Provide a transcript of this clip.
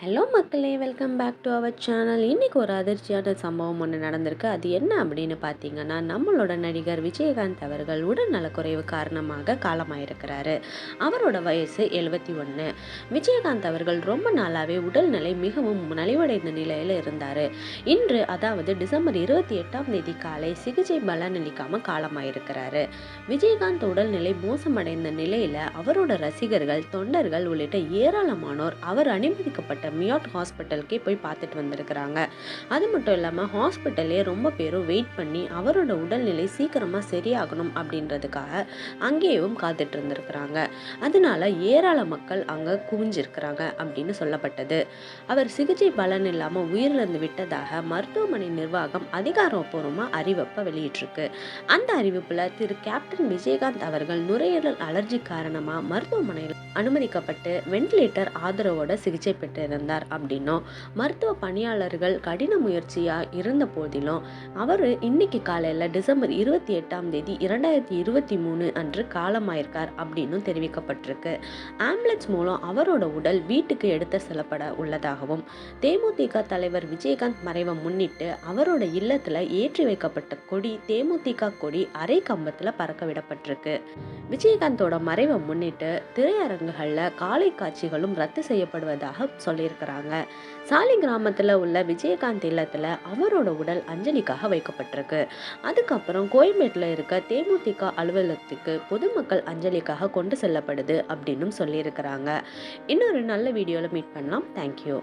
Hello மக்களே welcome back to our channel இன்றைக்கி ஒரு அதிர்ச்சியான சம்பவம் ஒன்று நடந்திருக்கு. அது என்ன அப்படின்னு பார்த்தீங்கன்னா நம்மளோட நடிகர் விஜயகாந்த் அவர்கள் உடல் நலக்குறைவு காரணமாக காலமாயிருக்கிறாரு. அவரோட வயசு எழுபத்தி ஒன்று விஜயகாந்த் அவர்கள் ரொம்ப நாளாகவே உடல்நிலை மிகவும் நலிவடைந்த நிலையில் இருந்தார். இன்று அதாவது டிசம்பர் இருபத்தி எட்டாம் தேதி காலை சிகிச்சை பலனளிக்காமல் காலமாயிருக்கிறாரு. விஜயகாந்த் உடல்நிலை மோசமடைந்த நிலையில் அவரோட ரசிகர்கள் தொண்டர்கள் உள்ளிட்ட ஏராளமானோர் அவர் அனுமதிக்கப்பட்ட மியாட் ஹாஸ்பிட்டலுக்கே போய் பார்த்துட்டு வந்திருக்கிறாங்க. அது மட்டும் இல்லாமல் ஹாஸ்பிட்டல்லே ரொம்ப பேரும் வெயிட் பண்ணி அவரோட உடல்நிலை சீக்கிரமாக சரியாகணும் அப்படின்றதுக்காக அங்கேயும் காத்துட்டு இருந்திருக்கிறாங்க. அதனால ஏராள மக்கள் அங்கே குவிஞ்சிருக்கிறாங்க அப்படின்னு சொல்லப்பட்டது. அவர் சிகிச்சை பலன் இல்லாமல் உயிரிழந்து விட்டதாக மருத்துவமனை நிர்வாகம் அதிகாரப்பூர்வமாக அறிவிப்பை வெளியிட்டிருக்கு. அந்த அறிவிப்பில் திரு கேப்டன் விஜயகாந்த் அவர்கள் நுரையீரல் அலர்ஜி காரணமாக மருத்துவமனையில் அனுமதிக்கப்பட்டு வென்டிலேட்டர் ஆதரவோட சிகிச்சை இருந்தார் அப்படின்னும் மருத்துவ பணியாளர்கள் கடின முயற்சியாக இருந்த போதிலும் அவர் இன்னைக்கு காலையில் டிசம்பர் இருபத்தி எட்டாம் தேதி இரண்டாயிரத்தி இருபத்தி மூணு அன்று காலமாயிருக்கார் அப்படின்னும் தெரிவிக்கப்பட்டிருக்கு. ஆம்புலன்ஸ் மூலம் அவரோட உடல் வீட்டுக்கு எடுத்து செல்லப்பட உள்ளதாகவும் தேமுதிக தலைவர் விஜயகாந்த் மறைவை முன்னிட்டு அவரோட இல்லத்தில் ஏற்றி வைக்கப்பட்ட கொடி தேமுதிக கொடி அரை கம்பத்தில் பறக்க விடப்பட்டிருக்கு. விஜயகாந்தோட மறைவை முன்னிட்டு திரையரங்குகளில் காலை காட்சிகளும் ரத்து செய்யப்படுவதாக சொல்லி சாலி கிராமத்தில் உள்ள விஜயகாந்த் இல்லத்தில் அவரோட உடல் அஞ்சலிக்காக வைக்கப்பட்டிருக்கு. அதுக்கப்புறம் கோயம்பேட்டில் இருக்க தேமுதிக அலுவலகத்துக்கு பொதுமக்கள் அஞ்சலிக்காக கொண்டு செல்லப்படுது அப்படின்னும் சொல்லியிருக்கிறாங்க. இன்னொரு நல்ல வீடியோவில் மீட் பண்ணலாம். தேங்க்யூ